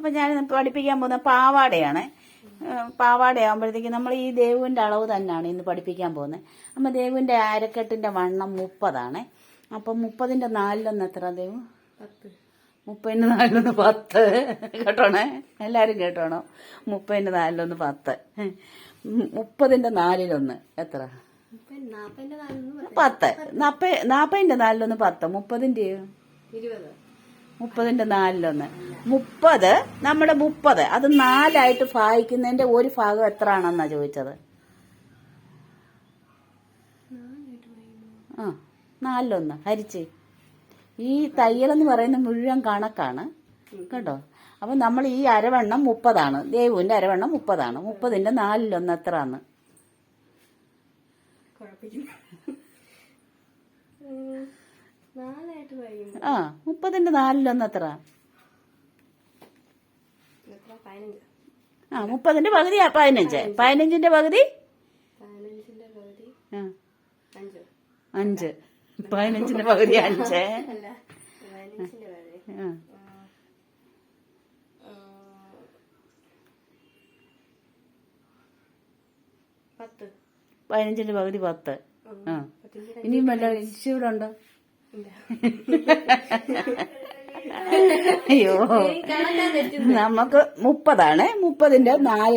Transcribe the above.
അപ്പം ഞാൻ പഠിപ്പിക്കാൻ പോകുന്ന പാവാടയാണ്. പാവാടയാകുമ്പോഴത്തേക്ക് നമ്മൾ ഈ ദേവുവിന്റെ അളവ് തന്നെയാണ് ഇന്ന് പഠിപ്പിക്കാൻ പോകുന്നത്. അപ്പം ദേവുവിന്റെ അരക്കെട്ടിന്റെ വണ്ണം മുപ്പതാണ്. അപ്പം മുപ്പതിന്റെ നാലിലൊന്ന് എത്ര ദേവു? പത്ത്. മുപ്പതിന്റെ നാലിലൊന്ന് പത്ത്. കേട്ടോണേ? എല്ലാവരും കേട്ടോണോ? മുപ്പതിന്റെ നാലിലൊന്ന് പത്ത്. മുപ്പതിന്റെ മുപ്പതിന്റെ നാലിലൊന്ന് എത്ര? പത്ത്. നാപ്പതിന്റെ നാപ്പതിന്റെ നാലിലൊന്ന് പത്ത്. മുപ്പതിന്റെയോ മുപ്പതിന്റെ നാലിലൊന്ന്. മുപ്പത് നമ്മുടെ മുപ്പത്. അത് നാലായിട്ട് ഭാഗിക്കുന്നതിന്റെ ഒരു ഭാഗം എത്ര ആണെന്നാ ചോദിച്ചത്? ആ നാലിലൊന്ന്. ഹരിച്ച് ഈ തയ്യലെന്ന് പറയുന്ന മുഴുവൻ കണക്കാണ്. കേട്ടോ? അപ്പം നമ്മൾ ഈ അരവണ്ണം മുപ്പതാണ്. ദേവുവിന്റെ അരവണ്ണം മുപ്പതാണ്. മുപ്പതിന്റെ നാലിലൊന്ന് എത്ര ആണ് ആ മുപ്പതിന്റെ നാലിലൊന്ന് എത്ര ആ മുപ്പതിന്റെ പകുതി പതിനഞ്ച്. പതിനഞ്ചിന്റെ പകുതി? അഞ്ച്. പതിനഞ്ചിന്റെ പകുതി അഞ്ച്. പതിനഞ്ചിന്റെ പകുതി. പത്ത്. ആ. ഇനിയും വല്ല ഇച്ചിവിടെ ഉണ്ടോ. അയ്യോ. നമുക്ക് മുപ്പതാണ്. മുപ്പതിന്റെ നാല്